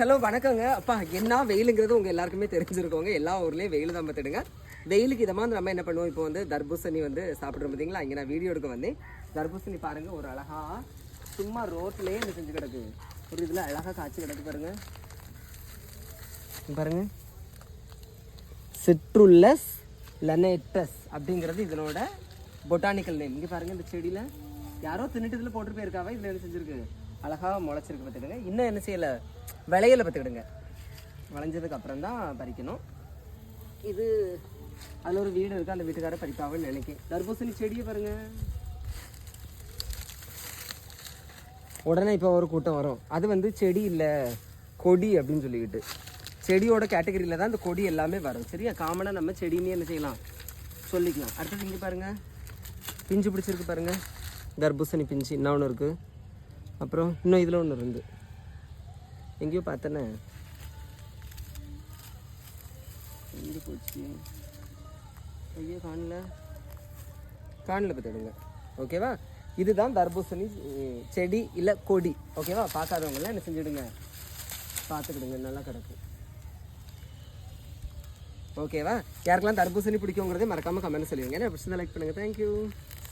Hello வணக்கங்க. அப்பா என்ன வெயிலுங்கிறது உங்கள் எல்லாருக்குமே தெரிஞ்சிருக்கோங்க. எல்லா ஊர்லேயும் வெயில் தான் பார்த்துடுங்க. வெயிலுக்கு இதை மாதிரி நம்ம என்ன பண்ணுவோம்? இப்போ வந்து தர்பூசணி வந்து சாப்பிட்றோம் பார்த்தீங்களா? இங்கே நான் வீடியோ எடுக்க வந்தேன். தர்பூசணி பாருங்கள் ஒரு அழகாக சும்மா ரோட்லேயே இந்த செஞ்சு கிடக்கு. ஒரு இதில் அழகாக காய்ச்சி கிடக்கு பாருங்கள் பாருங்கள் சிட்ருல்லஸ் லெனேட்டஸ் அப்படிங்கிறது இதனோட பொட்டானிக்கல் நேம் இங்கே பாருங்கள் இந்த செடியில். யாரோ தின்னுட்டு இதில் போட்டு போயிருக்காவா? இதில் என்ன செஞ்சுருக்கு? அழகாக முளைச்சிருக்கு பார்த்துக்கிடுங்க இன்னும் என்ன செய்யலை? விளையலை பார்த்துக்கிடுங்க. விளைஞ்சதுக்கு அப்புறம் தான் பறிக்கணும். இது அதில் ஒரு வீடு இருக்குது அந்த வீட்டுக்கார பறிப்பாங்கன்னு நினைக்கிறேன். தர்பூசணி செடியை பாருங்கள் உடனே இப்போ ஒரு கூட்டம் வரும். அது வந்து செடி இல்லை கொடி அப்படின்னு சொல்லிக்கிட்டு. செடியோட கேட்டகரியில் தான் இந்த கொடி எல்லாமே வரும். சரியா? காமனாக நம்ம செடின்னு என்ன செய்யலாம்? சொல்லிக்கலாம். அடுத்தது இங்கே பாருங்கள் பிஞ்சு பிடிச்சிருக்கு பாருங்கள் தர்பூசணி பிஞ்சு இன்னும் ஒன்று இருக்குது அப்புறம் இன்னும் இதில் ஒன்று இருந்து. எங்கேயோ பார்த்தேனே. எங்கே போச்சு? ஐயோ காணல. காணல பார்த்துடுங்க ஓகேவா? இதுதான் தர்பூசணி செடி இல்லை கொடி. ஓகேவா? பார்க்காதவங்களாம் என்ன செஞ்சுடுங்க. பார்த்துக்கிடுங்க. நல்லா கிடக்கும் ஓகேவா? யாருக்கெல்லாம் தர்பூசணி பிடிக்குங்கிறதே மறக்காமல் கமெண்ட் சொல்லுவீங்க பிடிச்சதை லைக் பண்ணுங்கள் தேங்க்யூ